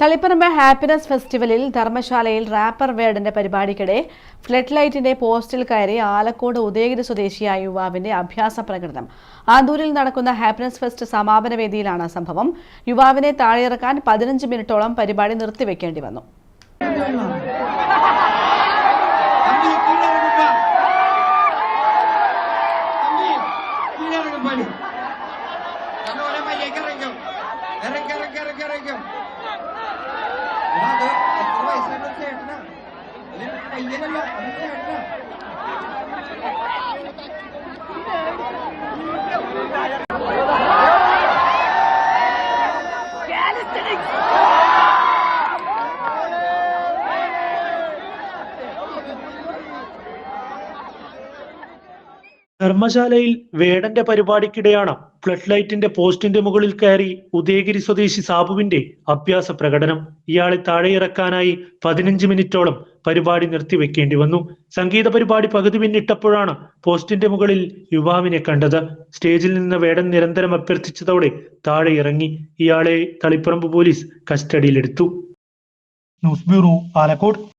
Taliparamba happiness ഫെസ്റ്റിവലിൽ ധർമ്മശാലയിൽ wrapper വേർഡിന്റെ പരിപാടിക്കിടെ flood ലൈറ്റിന്റെ പോസ്റ്റിൽ കയറി ആലക്കോട് ഉദയഗിരി സ്വദേശിയായ യുവാവിന്റെ അഭ്യാസ പ്രകടനം. ആദൂരിൽ നടക്കുന്ന ഹാപ്പിനെസ് ഫെസ്റ്റ് സമാപന വേദിയിലാണ് സംഭവം. യുവാവിനെ താഴെയിറക്കാൻ പതിനഞ്ച് മിനിറ്റോളം പരിപാടി നിർത്തിവെക്കേണ്ടി വന്നു. ഇറക്കും ഇറക്കും ഇറക്കും ഇറക്കും வயசுல சேர்த்துனா பையனெல்லாம் சேர்த்துனா ധർമ്മശാലയിൽ വേടന്റെ പരിപാടിക്കിടെയാണ് ഫ്ലഡ് ലൈറ്റിന്റെ പോസ്റ്റിന്റെ മുകളിൽ കയറി ഉദയഗിരി സ്വദേശി സാബുവിന്റെ അഭ്യാസ പ്രകടനം. ഇയാളെ താഴെയിറക്കാനായി പതിനഞ്ച് മിനിറ്റോളം പരിപാടി നിർത്തിവെക്കേണ്ടി വന്നു. സംഗീത പരിപാടി പകുതി പിന്നിട്ടപ്പോഴാണ് പോസ്റ്റിന്റെ മുകളിൽ യുവാവിനെ കണ്ടത്. സ്റ്റേജിൽ നിന്ന് വേടൻ നിരന്തരം അഭ്യർത്ഥിച്ചതോടെ താഴെ ഇറങ്ങി. ഇയാളെ തളിപ്പറമ്പ് പോലീസ് കസ്റ്റഡിയിലെടുത്തു. News bureau Alakode